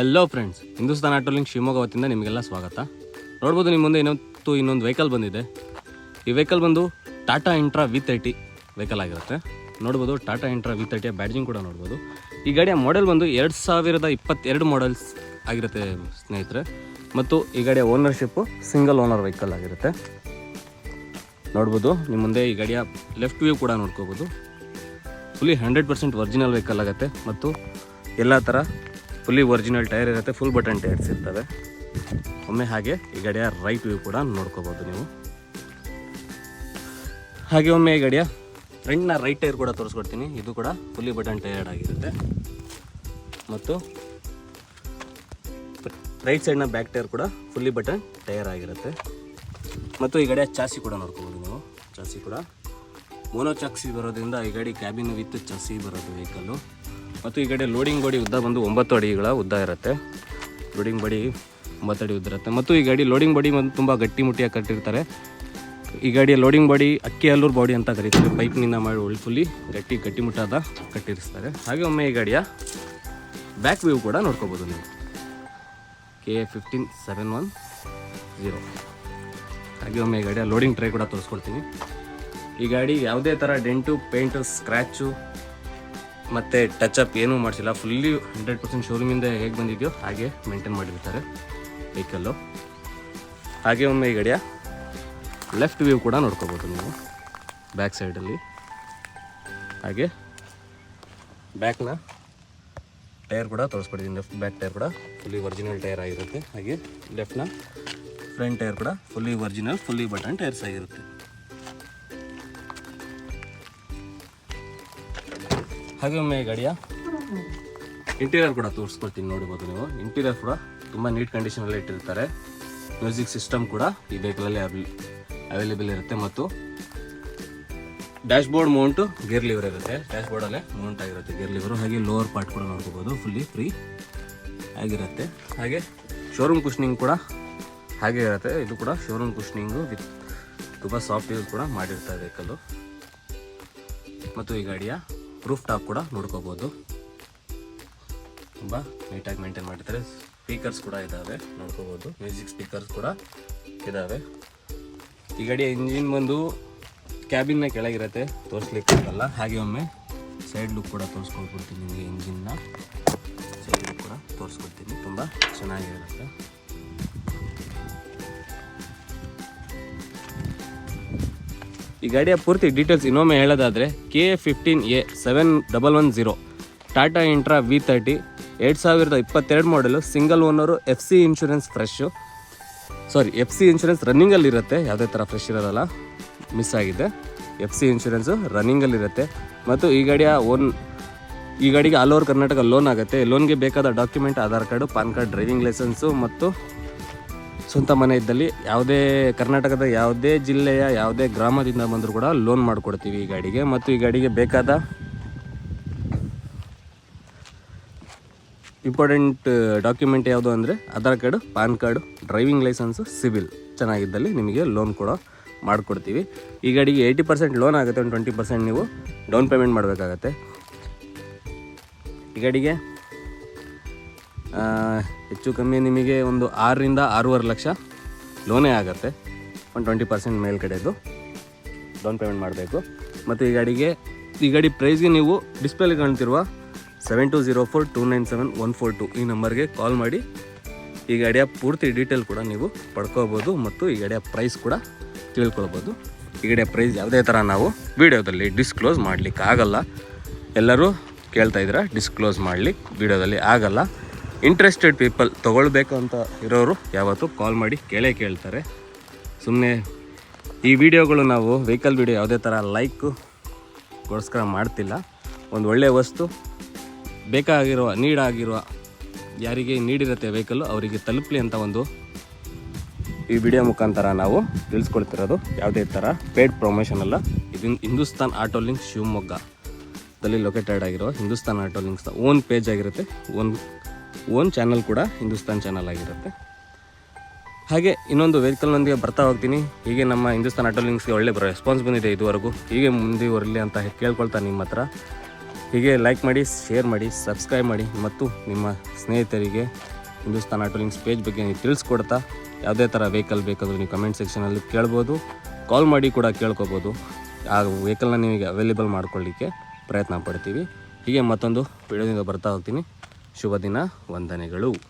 Hello friends Hindustan auto link Shivamogga ವತಿಯಿಂದ ನಿಮಗೆಲ್ಲ ಸ್ವಾಗತ. ನೋಡ್ಬೋದು ನಿಮ್ಮ ಮುಂದೆ ಇನ್ನೊಂದು ಇನ್ನೊಂದು ವೆಹಿಕಲ್ ಬಂದಿದೆ. ಈ ವೆಹಿಕಲ್ ಬಂದು Tata Intra V thirty vehicle ಆಗಿರುತ್ತೆ. ನೋಡ್ಬೋದು ಟಾಟಾ ಇಂಟ್ರಾ ವಿ ತರ್ಟಿಯ ಬ್ಯಾಡ್ಜಿಂಗ್ ಕೂಡ ನೋಡ್ಬೋದು. ಈ ಗಾಡಿಯ ಮಾಡೆಲ್ ಬಂದು ಎರಡು ಸಾವಿರದ ಇಪ್ಪತ್ತೆರಡು ಮಾಡೆಲ್ಸ್ ಆಗಿರುತ್ತೆ ಸ್ನೇಹಿತರೆ. ಮತ್ತು ಈ ಗಾಡಿಯ ಓನರ್ಶಿಪ್ಪು ಸಿಂಗಲ್ ಓನರ್ ವೆಹಿಕಲ್ ಆಗಿರುತ್ತೆ. ನೋಡ್ಬೋದು ನಿಮ್ಮ ಮುಂದೆ ಈ ಗಾಡಿಯ ಲೆಫ್ಟ್ ವ್ಯೂ ಕೂಡ ನೋಡ್ಕೋಬೋದು. Fully hundred percent original vehicle ಆಗುತ್ತೆ. ಮತ್ತು ಎಲ್ಲ ಥರ ಫುಲ್ಲಿ ಒರಿಜಿನಲ್ ಟೈರ್ ಇರುತ್ತೆ ಫುಲ್ ಬಟನ್ ಟೈರ್ಸ್ ಇರ್ತವೆ. ಒಮ್ಮೆ ಹಾಗೆ ಈ ಗಡಿಯ ರೈಟ್ ವ್ಯೂ ಕೂಡ ನೋಡ್ಕೋಬೋದು ನೀವು. ಹಾಗೆ ಒಮ್ಮೆ ಈ ಗಡಿಯ ಫ್ರಂಟ್ನ ರೈಟ್ ಟೈರ್ ಕೂಡ ತೋರಿಸ್ಕೊಡ್ತೀನಿ. ಇದು ಕೂಡ ಫುಲ್ಲಿ ಬಟನ್ ಟೈರ್ಡ್ ಆಗಿರುತ್ತೆ. ಮತ್ತು ರೈಟ್ ಸೈಡ್ನ ಬ್ಯಾಕ್ ಟೈರ್ ಕೂಡ ಫುಲ್ಲಿ ಬಟನ್ ಟೈರ್ ಆಗಿರುತ್ತೆ. ಮತ್ತು ಈ ಗಡಿಯ ಚಾಸಿ ಕೂಡ ನೋಡ್ಕೋಬೋದು ನೀವು. ಚಾಸಿ ಕೂಡ. ಮೋನೋ ಚಾಕ್ಸಿ ಬರೋದ್ರಿಂದ ಈ ಗಾಡಿ ಕ್ಯಾಬಿನ್ ವಿತ್ ಚಾಸಿ ಬರೋದು ವೆಹಿಕಲ್ಲು ಮತ್ತು ಈ ಕಡೆ ಲೋಡಿಂಗ್ ಬಾಡಿ ಉದ್ದ ಬಂದು ಒಂಬತ್ತು ಅಡಿಗಳ ಉದ್ದ ಇರುತ್ತೆ. ಲೋಡಿಂಗ್ ಬಡಿ ಒಂಬತ್ತು ಅಡಿ ಉದ್ದ ಇರುತ್ತೆ. ಮತ್ತು ಈ ಗಾಡಿ ಲೋಡಿಂಗ್ ಬಾಡಿ ಬಂದು ತುಂಬ ಗಟ್ಟಿಮುಟ್ಟಿಯಾಗಿ ಕಟ್ಟಿರ್ತಾರೆ. ಈ ಗಾಡಿಯ ಲೋಡಿಂಗ್ ಬಾಡಿ ಅಕ್ಕಿ ಹಲ್ಲೂರು ಬಾಡಿ ಅಂತ ಕರೀತಾರೆ. ಪೈಪ್ನಿಂದ ಮಾಡಿ ಒಳ್ಳೆ ಫುಲ್ಲಿ ಗಟ್ಟಿ ಗಟ್ಟಿಮುಟ್ಟಾದ ಕಟ್ಟಿರಿಸ್ತಾರೆ. ಹಾಗೆ ಒಮ್ಮೆ ಈ ಗಾಡಿಯ ಬ್ಯಾಕ್ ವ್ಯೂ ಕೂಡ ನೋಡ್ಕೋಬೋದು ನೀವು. K A fifteen seven one zero ಹಾಗೆ ಒಮ್ಮೆ ಈ ಗಾಡಿಯ ಲೋಡಿಂಗ್ ಟ್ರೈ ಕೂಡ ತೋರಿಸ್ಕೊಡ್ತೀನಿ. ಈ ಗಾಡಿ ಯಾವುದೇ ಥರ ಡೆಂಟು, ಪೇಂಟು, ಸ್ಕ್ರ್ಯಾಚು ಮತ್ತು ಅಪ್ ಏನೂ ಮಾಡಿಸಿಲ್ಲ. ಫುಲ್ಲಿ ಹಂಡ್ರೆಡ್ ಪರ್ಸೆಂಟ್ ಶೋರೂಮಿಂದ ಹೇಗೆ ಬಂದಿದೆಯೋ ಹಾಗೆ ಮೇಂಟೈನ್ ಮಾಡಿರ್ತಾರೆ ವೆಹಿಕಲ್ಲು ಹಾಗೆ ಒಮ್ಮೆ ಈ ಗಡಿಯ ಲೆಫ್ಟ್ ವ್ಯೂ ಕೂಡ ನೋಡ್ಕೋಬೋದು ನೀವು. ಬ್ಯಾಕ್ ಸೈಡಲ್ಲಿ ಹಾಗೆ ಬ್ಯಾಕ್ನ ಟೈರ್ ಕೂಡ ತೋರಿಸ್ಕೊಡ್ತೀನಿ ಲೆಫ್ಟ್ ಬ್ಯಾಕ್ ಟೈರ್ ಕೂಡ ಫುಲ್ಲಿ ಒರಿಜಿನಲ್ ಟೈರ್ ಆಗಿರುತ್ತೆ. ಹಾಗೆ ಲೆಫ್ಟ್ನ ಫ್ರಂಟ್ ಟೈರ್ ಕೂಡ fully original fully button tyres ಆಗಿರುತ್ತೆ. ಹಾಗೆ ಗಾಡಿಯ? ಇಂಟೀರಿಯರ್ ಕೂಡ ತೋರಿಸ್ಕೊಳ್ತೀನಿ ನೋಡ್ಬೋದು ನೀವು. ಇಂಟೀರಿಯರ್ ಕೂಡ ತುಂಬ ನೀಟ್ ಕಂಡೀಷನಲ್ಲಿ ಇಟ್ಟಿರ್ತಾರೆ. ಮ್ಯೂಸಿಕ್ ಸಿಸ್ಟಮ್ ಕೂಡ ಈ ವೆಹಿಕಲಲ್ಲಿ ಅವೈಲೇಬಲ್ ಇರುತ್ತೆ ಮತ್ತು dashboard mount gear lever ಇರುತ್ತೆ. ಡ್ಯಾಶ್ ಬೋರ್ಡಲ್ಲೇ ಮೌಂಟ್ ಆಗಿರುತ್ತೆ ಗೇರ್ ಲಿವರು ಹಾಗೆ ಲೋವರ್ ಪಾರ್ಟ್ ಕೂಡ ನೋಡ್ಕೋಬೋದು. ಫುಲ್ಲಿ ಫ್ರೀ ಆಗಿರುತ್ತೆ. ಹಾಗೆ ಶೋರೂಮ್ ಕುಶ್ನಿಂಗ್ ಕೂಡ ಹಾಗೆ ಇರುತ್ತೆ. ಇದು ಕೂಡ ಶೋರೂಮ್ ಕುಶ್ನಿಂಗು ವಿತ್ ತುಂಬ ಸಾಫ್ಟ್ ಯೂಸ್ ಕೂಡ ಮಾಡಿರ್ತಾರೆ ವೆಹಿಕಲ್ಲು ಮತ್ತು ಈ ಗಾಡಿಯ ಪ್ರೂಫ್ ಟಾಪ್ ಕೂಡ ನೋಡ್ಕೋಬೋದು. ತುಂಬ ನೀಟಾಗಿ ಮೇಂಟೈನ್ ಮಾಡಿದ್ರೆ ಸ್ಪೀಕರ್ಸ್ ಕೂಡ ಇದ್ದಾವೆ ನೋಡ್ಕೋಬೋದು. ಮ್ಯೂಸಿಕ್ ಸ್ಪೀಕರ್ಸ್ ಕೂಡ ಇದ್ದಾವೆ ಈ ಗಾಡಿಯ ಇಂಜಿನ್ ಬಂದು ಕ್ಯಾಬಿನ್ನ ಕೆಳಗಿರುತ್ತೆ ತೋರಿಸ್ಲಿಕ್ಕೆ ಆಗಲ್ಲ ಹಾಗೆ ಒಮ್ಮೆ ಸೈಡ್ ಲುಕ್ ಕೂಡ ತೋರಿಸ್ಕೊಟ್ಬಿಡ್ತೀನಿ ನಿಮಗೆ ಇಂಜಿನ್ನ ಸೈಡ್ ಲುಕ್ ಕೂಡ ತೋರಿಸ್ಕೊಡ್ತೀನಿ. ತುಂಬ ಚೆನ್ನಾಗಿರುತ್ತೆ. ಈ ಗಾಡಿಯ ಪೂರ್ತಿ ಡೀಟೇಲ್ಸ್ ಇನ್ನೊಮ್ಮೆ ಹೇಳೋದಾದರೆ K A fifteen A seven double one zero Tata Intra V thirty ಎರಡು ಸಾವಿರದ ಇಪ್ಪತ್ತೆರಡು ಮಾಡಲು single owner F C insurance fresh sorry F C insurance ರನ್ನಿಂಗಲ್ಲಿರುತ್ತೆ ಯಾವುದೇ ಥರ ಫ್ರೆಶ್ ಇರೋದಲ್ಲ ಮಿಸ್ ಆಗಿದೆ. ಎಫ್ ಸಿ ಇನ್ಶೂರೆನ್ಸು ರನ್ನಿಂಗಲ್ಲಿರುತ್ತೆ ಮತ್ತು ಈ ಗಾಡಿಯ ಓನ್ ಈ ಗಾಡಿಗೆ ಆಲ್ ಓವರ್ ಕರ್ನಾಟಕ ಲೋನ್ ಆಗುತ್ತೆ. ಲೋನ್ಗೆ ಬೇಕಾದ document Aadhaar card PAN card driving licence ಮತ್ತು ಸ್ವಂತ ಮನೆ ಇದ್ದಲ್ಲಿ ಯಾವುದೇ ಕರ್ನಾಟಕದ ಯಾವುದೇ ಜಿಲ್ಲೆಯ ಯಾವುದೇ ಗ್ರಾಮದಿಂದ ಬಂದರೂ ಕೂಡ ಲೋನ್ ಮಾಡಿಕೊಡ್ತೀವಿ ಈ ಗಾಡಿಗೆ. ಮತ್ತು ಈ ಗಾಡಿಗೆ ಬೇಕಾದ ಇಂಪಾರ್ಟೆಂಟ್ ಡಾಕ್ಯುಮೆಂಟ್ ಯಾವುದು ಅಂದರೆ Aadhaar card, PAN card driving licence CIBIL ಚೆನ್ನಾಗಿದ್ದಲ್ಲಿ ನಿಮಗೆ ಲೋನ್ ಕೂಡ ಮಾಡಿಕೊಡ್ತೀವಿ. ಈ ಗಾಡಿಗೆ ಏಯ್ಟಿ ಪರ್ಸೆಂಟ್ ಲೋನ್ ಆಗುತ್ತೆ, ಒಂದು ಟ್ವೆಂಟಿ ಪರ್ಸೆಂಟ್ ನೀವು ಡೌನ್ ಪೇಮೆಂಟ್ ಮಾಡಬೇಕಾಗತ್ತೆ. ಈ ಗಾಡಿಗೆ ಹೆಚ್ಚು ಕಮ್ಮಿ ನಿಮಗೆ ಒಂದು ಆರರಿಂದ ಆರೂವರೆ ಲಕ್ಷ ಲೋನೇ ಆಗುತ್ತೆ. ಒಂದು ಟ್ವೆಂಟಿ ಪರ್ಸೆಂಟ್ ಮೇಲ್ಗಡೆದು ಡೌನ್ ಪೇಮೆಂಟ್ ಮಾಡಬೇಕು. ಮತ್ತು ಈ ಗಾಡಿಗೆ, ಈ ಗಾಡಿ ಪ್ರೈಸ್ಗೆ ನೀವು ಡಿಸ್ಪ್ಲೇಲಿ ಕಾಣ್ತಿರುವ seven two zero four two nine seven one four two ಈ ನಂಬರ್ಗೆ ಕಾಲ್ ಮಾಡಿ. ಈ ಗಾಡಿಯ ಪೂರ್ತಿ ಡೀಟೇಲ್ ಕೂಡ ನೀವು ಪಡ್ಕೋಬೋದು ಮತ್ತು ಈ ಗಾಡಿಯ ಪ್ರೈಸ್ ಕೂಡ ತಿಳ್ಕೊಳ್ಬೋದು. ಈ ಗಾಡಿಯ ಪ್ರೈಸ್ ಯಾವುದೇ ಥರ ನಾವು ವಿಡಿಯೋದಲ್ಲಿ ಡಿಸ್ಕ್ಲೋಸ್ ಮಾಡಲಿಕ್ಕೆ ಆಗಲ್ಲ ಎಲ್ಲರೂ ಕೇಳ್ತಾ ಇದ್ದೀರಾ ಡಿಸ್ಕ್ಲೋಸ್ ಮಾಡಲಿ ವಿಡಿಯೋದಲ್ಲಿ ಆಗಲ್ಲ. ಇಂಟ್ರೆಸ್ಟೆಡ್ ಪೀಪಲ್ ತೊಗೊಳ್ಬೇಕು ಅಂತ ಇರೋರು ಯಾವತ್ತೂ ಕಾಲ್ ಮಾಡಿ ಕೇಳೇ ಕೇಳ್ತಾರೆ. ಸುಮ್ಮನೆ ಈ ವಿಡಿಯೋಗಳು ನಾವು ವೆಹಿಕಲ್ ವಿಡಿಯೋ ಯಾವುದೇ ಥರ ಲೈಕ್ಗೋಸ್ಕರ ಮಾಡ್ತಿಲ್ಲ. ಒಂದು ಒಳ್ಳೆಯ ವಸ್ತು, ಬೇಕಾಗಿರುವ, ನೀಡಾಗಿರುವ, ಯಾರಿಗೆ ನೀಡಿರುತ್ತೆ ವೆಹಿಕಲ್ಲು ಅವರಿಗೆ ತಲುಪಲಿ ಅಂತ ಒಂದು ಈ ವಿಡಿಯೋ ಮುಖಾಂತರ ನಾವು ತಿಳಿಸ್ಕೊಳ್ತಿರೋದು ಯಾವುದೇ ಥರ ಪೇಡ್ ಪ್ರೊಮೋಷನ್ ಅಲ್ಲ. ಇದು ಹಿಂದೂಸ್ತಾನ್ ಆಟೋ ಲಿಂಕ್ ಶಿವಮೊಗ್ಗದಲ್ಲಿ ಲೊಕೇಟೆಡ್ ಆಗಿರೋ ಹಿಂದೂಸ್ತಾನ್ ಆಟೋ ಲಿಂಕ್ಸ್ನ ಓನ್ ಪೇಜ್ ಆಗಿರುತ್ತೆ. ಓನ್ ಓನ್ ಚಾನಲ್ ಕೂಡ ಹಿಂದೂಸ್ತಾನ್ ಚಾನಲ್ ಆಗಿರುತ್ತೆ. ಹಾಗೆ ಇನ್ನೊಂದು ವೆಹಿಕಲ್ನೊಂದಿಗೆ ಬರ್ತಾ ಹೋಗ್ತೀನಿ. ಹೀಗೆ ನಮ್ಮ ಹಿಂದೂಸ್ತಾನ್ ಆಟೋ ಲಿಂಕ್ಸ್ಗೆ ಒಳ್ಳೆ ರೆಸ್ಪಾನ್ಸ್ ಬಂದಿದೆ ಇದುವರೆಗೂ. ಹೀಗೆ ಮುಂದುವರಲಿ ಅಂತ ಕೇಳ್ಕೊಳ್ತಾ ನಿಮ್ಮ ಹತ್ರ. ಹೀಗೆ ಲೈಕ್ ಮಾಡಿ ಶೇರ್ ಮಾಡಿ ಸಬ್ಸ್ಕ್ರೈಬ್ ಮಾಡಿ ಮತ್ತು ನಿಮ್ಮ ಸ್ನೇಹಿತರಿಗೆ ಹಿಂದೂಸ್ತಾನ್ ಆಟೋ ಲಿಂಕ್ಸ್ ಪೇಜ್ ಬಗ್ಗೆ ನೀವು ತಿಳಿಸ್ಕೊಡ್ತಾ ಯಾವುದೇ ಥರ ವೆಹಿಕಲ್ ಬೇಕಾದರೂ ನೀವು ಕಮೆಂಟ್ ಸೆಕ್ಷನಲ್ಲಿ ಕೇಳ್ಬೋದು. ಕಾಲ್ ಮಾಡಿ ಕೂಡ ಕೇಳ್ಕೊಬೋದು. ಆ ವೆಹಿಕಲ್ನ ನಿಮಗೆ ಅವೈಲೇಬಲ್ ಮಾಡ್ಕೊಳ್ಳಿಕ್ಕೆ ಪ್ರಯತ್ನ ಪಡ್ತೀವಿ. ಹೀಗೆ ಮತ್ತೊಂದು ವಿಡಿಯೋದಿಂದ ಬರ್ತಾ ಹೋಗ್ತೀನಿ. ಶುಭ ದಿನ ವಂದನೆಗಳು.